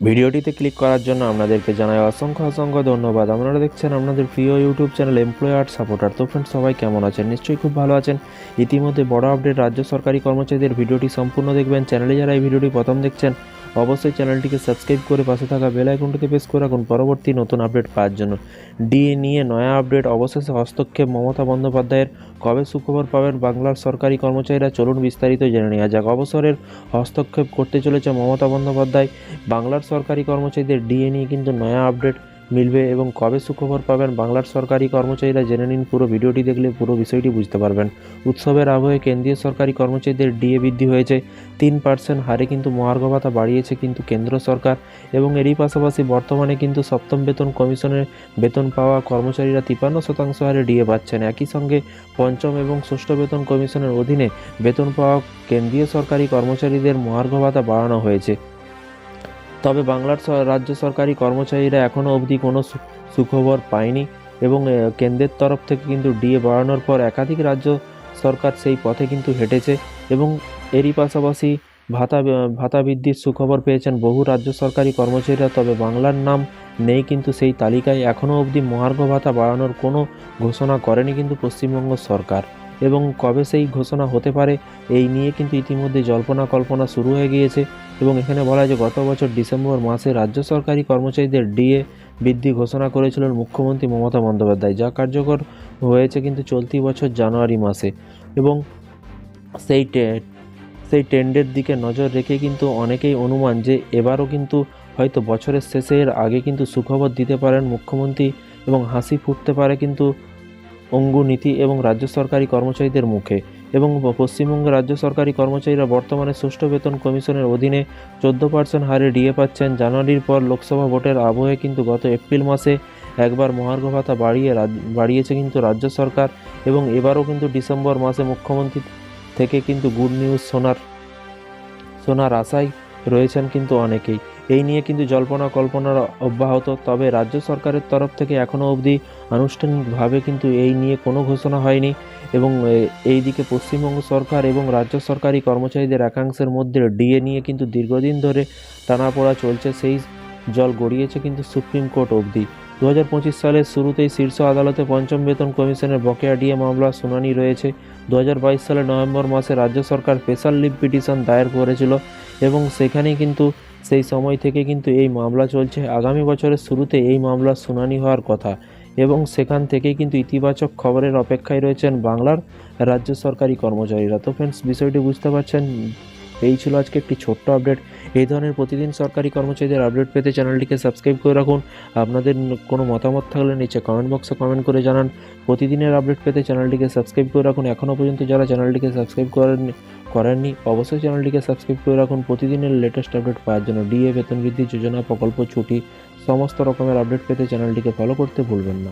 ভিডিওটিতে ক্লিক করার জন্য আপনাদেরকে জানাই অসংখ্য অসংখ্য ধন্যবাদ। আপনারা দেখছেন আপনাদের প্রিয় ইউটিউব চ্যানেল এমপ্লয়ার সাপোর্টার তো ফ্রেন্ড সবাই কেমন আছেন? নিশ্চয়ই খুব ভালো আছেন। ইতিমধ্যে বড় আপডেট রাজ্য সরকারি কর্মচারীদের ভিডিওটি সম্পূর্ণ দেখবেন। চ্যানেলে যারা এই ভিডিওটি প্রথম দেখছেন অবশ্যই চ্যানেলটিকে সাবস্ক্রাইব করে পাশে থাকা বেল আইকনটিতে প্রেস করে রাখুন। পরবর্তী নতুন আপডেট পাওয়ার জন্য। ডিএ নিয়ে নয়া আপডেট, অবশেষে হস্তক্ষেপ মমতা বন্দ্যোপাধ্যায়ের। কবে সুখবর পাবেন বাংলার সরকারি কর্মচারীরা চলুন বিস্তারিত জেনে নেওয়া যাক। অবসরের হস্তক্ষেপ করতে চলেছে মমতা বন্দ্যোপাধ্যায়। বাংলার সরকারি কর্মচারীদের ডিএ নিয়ে কিন্তু নয়া আপডেট। মিলবে এবং কবে সুখবর পাবেন বাংলার সরকারি কর্মচারীরা জেনে নিন পুরো ভিডিওটি দেখলে পুরো বিষয়টি বুঝতে পারবেন। উৎসবের আবহে কেন্দ্রীয় সরকারি কর্মচারীদের ডিএ বৃদ্ধি হয়েছে। তিন পার্সেন্ট হারে কিন্তু মহার্ঘ ভাতা বাড়িয়েছে কিন্তু কেন্দ্র সরকার এবং এরই পাশাপাশি বর্তমানে কিন্তু সপ্তম বেতন কমিশনের বেতন পাওয়া কর্মচারীরা তিপ্পান্ন শতাংশ হারে ডিএ পাচ্ছেন। একই সঙ্গে পঞ্চম এবং ষষ্ঠ বেতন কমিশনের অধীনে বেতন পাওয়া কেন্দ্রীয় সরকারি কর্মচারীদের মহার্ঘ ভাতা বাড়ানো হয়েছে। তবে বাংলার রাজ্য সরকারি কর্মচারীরা এখনও অবধি কোনো সুখবর পায়নি এবং কেন্দ্রের তরফ থেকে কিন্তু ডিএ বাড়ানোর পর একাধিক রাজ্য সরকার সেই পথে কিন্তু হেঁটেছে এবং এরই পাশাপাশি ভাতা ভাতা বৃদ্ধির সুখবর পেয়েছেন বহু রাজ্য সরকারি কর্মচারীরা, তবে বাংলার নাম নেই কিন্তু সেই তালিকায় এখনও অবধি মহার্ঘ ভাতা বাড়ানোর কোনো ঘোষণা করেনি কিন্তু পশ্চিমবঙ্গ সরকার। এবং কবে সেই ঘোষণা হতে পারে, এই নিয়ে কিন্তু ইতিমধ্যে জল্পনা কল্পনা শুরু হয়ে গিয়েছে এবং এখানে বলা হয় যে গত বছর ডিসেম্বর মাসে রাজ্য সরকারি কর্মচারীদের ডিএ বৃদ্ধি ঘোষণা করেছিলেন মুখ্যমন্ত্রী মমতা বন্দ্যোপাধ্যায়, যা কার্যকর হয়েছে কিন্তু চলতি বছর জানুয়ারি মাসে এবং সেই সেই ট্রেন্ডের দিকে নজর রেখে কিন্তু অনেকেই অনুমান যে এবারও কিন্তু হয়তো বছরের শেষের আগে কিন্তু সুখবর দিতে পারেন মুখ্যমন্ত্রী এবং হাসি ফুটতে পারে কিন্তু অঙ্গু নীতি এবং রাজ্য সরকারি কর্মচারীদের মুখে এবং পশ্চিমবঙ্গের রাজ্য সরকারি কর্মচারীরা বর্তমানে সুষ্ঠু বেতন কমিশনের অধীনে চোদ্দ পার্সেন্ট হারে ডিএ পাচ্ছেন। জানুয়ারির পর লোকসভা ভোটের আবহে কিন্তু গত এপ্রিল মাসে একবার মহার্ঘ ভাতা বাড়িয়ে বাড়িয়েছে কিন্তু রাজ্য সরকার এবং এবারও কিন্তু ডিসেম্বর মাসে মুখ্যমন্ত্রী থেকে কিন্তু গুড নিউজ শোনার শোনার আশায় রয়েছেন কিন্তু অনেকেই। এই নিয়ে কিন্তু জল্পনা কল্পনার অব্যাহত, তবে রাজ্য সরকারের তরফ থেকে এখনও অবধি আনুষ্ঠানিকভাবে কিন্তু এই নিয়ে কোনো ঘোষণা হয়নি এবং এই দিকে পশ্চিমবঙ্গ সরকার এবং রাজ্য সরকারি কর্মচারীদের একাংশের মধ্যে ডিএ নিয়ে কিন্তু দীর্ঘদিন ধরে টানাপোড়া চলছে, সেই জল গড়িয়েছে কিন্তু সুপ্রিম কোর্ট অবধি। দু হাজার পঁচিশ সালের শুরুতেই শীর্ষ আদালতে পঞ্চম বেতন কমিশনের বকেয়া ডিএ মামলার শুনানি রয়েছে। দু হাজার বাইশ সালের নভেম্বর মাসে রাজ্য সরকার স্পেশাল লিভ পিটিশন দায়ের করেছিল এবং সেখানেই কিন্তু সেই সময় থেকে কিন্তু এই মামলা চলছে। আগামী বছরের শুরুতে এই মামলার শুনানি হওয়ার কথা এবং সেখান থেকেই কিন্তু ইতিবাচক খবরের অপেক্ষায় রয়েছেন বাংলার রাজ্য সরকারি কর্মচারীরা। তো ফ্রেন্ডস বিষয়টি বুঝতে পারছেন এই ছিল আজকে একটি ছোট্ট আপডেট এই ধরনের প্রতিদিন সরকারি কর্মচারীদের আপডেট পেতে চ্যানেলটিকে সাবস্ক্রাইব করে রাখুন। আপনাদের কোনো মতামত থাকলে নিচে কমেন্ট বক্সে কমেন্ট করে জানান। প্রতিদিনের আপডেট পেতে চ্যানেলটিকে সাবস্ক্রাইব করে রাখুন। এখনও পর্যন্ত যারা চ্যানেলটিকে সাবস্ক্রাইব করেননি করেননি, অবশ্যই চ্যানেলটিকে সাবস্ক্রাইব করে রাখুন। প্রতিদিনের লেটেস্ট আপডেট পাওয়ার জন্য ডিএ বেতন বৃদ্ধি যোজনা প্রকল্প ছুটি, সমস্ত রকমের আপডেট পেতে চ্যানেলটিকে ফলো করতে ভুলবেন না।